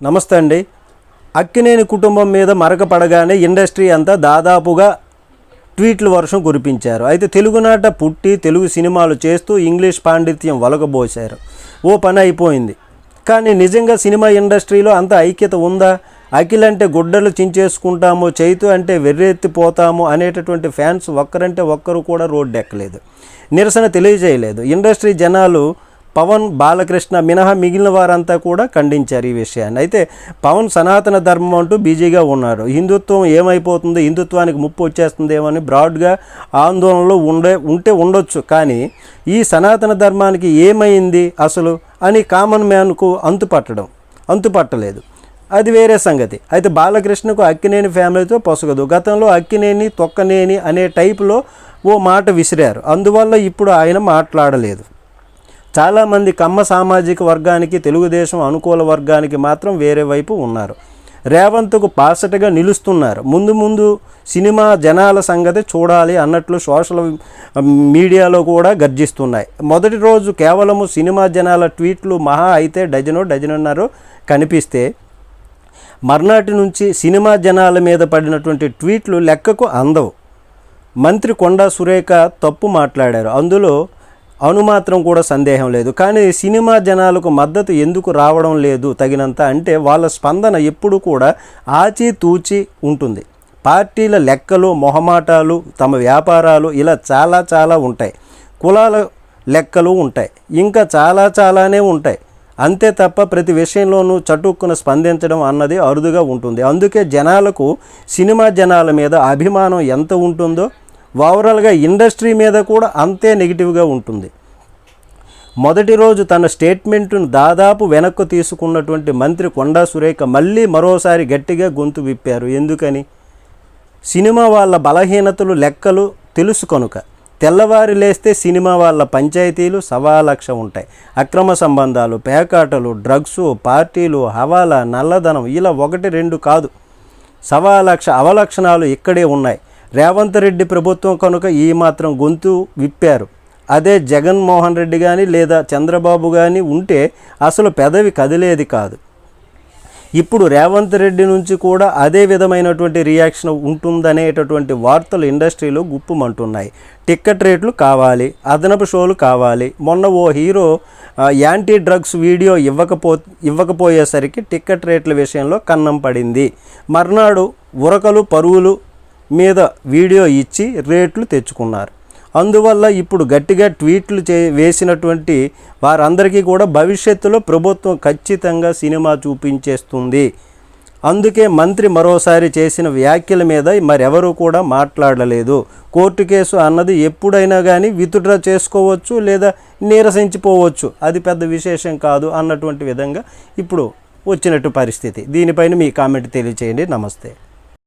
నమస్తే అండి. అక్కినేని కుటుంబం మీద మరక పడగానే ఇండస్ట్రీ అంతా దాదాపుగా ట్వీట్ల వర్షం కురిపించారు. అయితే తెలుగునాట పుట్టి తెలుగు సినిమాలు చేస్తూ ఇంగ్లీష్ పాండిత్యం వలకబోశారు ఓ పని అయిపోయింది. కానీ నిజంగా సినిమా ఇండస్ట్రీలో అంత ఐక్యత ఉందా? అఖిల్ అంటే గుడ్డలు చించేసుకుంటాము చైతు అంటే వెర్రెత్తిపోతాము అనేటటువంటి ఫ్యాన్స్ ఒక్కరంటే ఒక్కరు కూడా రోడ్డు ఎక్కలేదు నిరసన తెలియజేయలేదు. ఇండస్ట్రీ జనాలు పవన్ బాలకృష్ణ మినహా మిగిలిన వారంతా కూడా ఖండించారు ఈ విషయాన్ని. అయితే పవన్ సనాతన ధర్మం అంటూ బిజీగా ఉన్నారు. హిందుత్వం ఏమైపోతుందో? హిందుత్వానికి ముప్పు వచ్చేస్తుందేమో అని బ్రాడ్గా ఆందోళనలో ఉండే ఉంటే ఉండొచ్చు. కానీ ఈ సనాతన ధర్మానికి ఏమైంది అసలు అని కామన్ మ్యాన్కు అంతుపట్టడం అంతుపట్టలేదు. అది వేరే సంగతి. అయితే బాలకృష్ణకు అక్కినేని ఫ్యామిలీతో పొసగదు. గతంలో అక్కినేని తొక్కనేని అనే టైపులో ఓ మాట విసిరారు. అందువల్ల ఇప్పుడు ఆయన మాట్లాడలేదు. చాలామంది కమ్మ సామాజిక వర్గానికి తెలుగుదేశం అనుకూల వర్గానికి మాత్రం వేరే వైపు ఉన్నారు. రేవంత్కు పాసటగా నిలుస్తున్నారు. ముందు ముందు సినిమా జనాల సంగతి చూడాలి అన్నట్లు సోషల్ మీడియాలో కూడా గర్జిస్తున్నాయి. మొదటి రోజు కేవలము సినిమా జనాల ట్వీట్లు మహా అయితే డజనో డజనున్నరో కనిపిస్తే మర్నాటి నుంచి సినిమా జనాల మీద పడినటువంటి ట్వీట్లు లెక్కకు అందవు. మంత్రి కొండా సురేఖ తప్పు మాట్లాడారు. అందులో అనుమాత్రం కూడా సందేహం లేదు. కానీ సినిమా జనాలకు మద్దతు ఎందుకు రావడం లేదు తగినంత అంటే వాళ్ళ స్పందన ఎప్పుడు కూడా ఆచితూచి ఉంటుంది. పార్టీల లెక్కలు మొహమాటాలు తమ వ్యాపారాలు ఇలా చాలా చాలా ఉంటాయి. కులాల లెక్కలు ఉంటాయి. ఇంకా చాలా చాలానే ఉంటాయి. అంతే తప్ప ప్రతి విషయంలోనూ చటుక్కున స్పందించడం అన్నది అరుదుగా ఉంటుంది. అందుకే జనాలకు సినిమా జనాల మీద అభిమానం ఎంత ఉంటుందో ఓవరాల్గా ఇండస్ట్రీ మీద కూడా అంతే నెగిటివ్గా ఉంటుంది. మొదటి రోజు తన స్టేట్మెంట్ను దాదాపు వెనక్కు తీసుకున్నటువంటి మంత్రి కొండా సురేఖ మళ్ళీ మరోసారి గట్టిగా గొంతు విప్పారు. ఎందుకని? సినిమా వాళ్ళ బలహీనతలు లెక్కలు తెలుసు కనుక తెల్లవారి లేస్తే సినిమా వాళ్ళ పంచాయతీలు సవాలక్ష ఉంటాయి. అక్రమ సంబంధాలు పేకాటలు డ్రగ్స్ పార్టీలు హవాలా నల్లధనం ఇలా ఒకటి రెండు కాదు. సవాలక్ష అవలక్షణాలు ఇక్కడే ఉన్నాయి. రేవంత్ రెడ్డి ప్రభుత్వం కనుక ఈ మాత్రం గొంతు విప్పారు. అదే జగన్మోహన్ రెడ్డి కానీ లేదా చంద్రబాబు కానీ ఉంటే అసలు పెదవి కదిలేది కాదు. ఇప్పుడు రేవంత్ రెడ్డి నుంచి కూడా అదే విధమైనటువంటి రియాక్షన్ ఉంటుందనేటటువంటి వార్తలు ఇండస్ట్రీలో గుప్పుమంటున్నాయి. టిక్కెట్ రేట్లు కావాలి అదనపు షోలు కావాలి. మొన్న ఓ హీరో యాంటీ డ్రగ్స్ వీడియో ఇవ్వకపో ఇవ్వకపోయేసరికి టిక్కెట్ రేట్ల విషయంలో కన్నం పడింది. మర్నాడు ఉరకలు పరువులు మీద వీడియో ఇచ్చి రేట్లు తెచ్చుకున్నారు. అందువల్ల ఇప్పుడు గట్టిగా ట్వీట్లు చే వేసినటువంటి వారందరికీ కూడా భవిష్యత్తులో ప్రభుత్వం ఖచ్చితంగా సినిమా చూపించేస్తుంది. అందుకే మంత్రి మరోసారి చేసిన వ్యాఖ్యల మీద మరెవరూ కూడా మాట్లాడలేదు. కోర్టు కేసు అన్నది ఎప్పుడైనా కానీ విత్డ్రా చేసుకోవచ్చు లేదా నీరసించిపోవచ్చు. అది పెద్ద విశేషం కాదు అన్నటువంటి విధంగా ఇప్పుడు వచ్చినట్టు పరిస్థితి. దీనిపైన మీ కామెంట్ తెలియచేయండి. నమస్తే.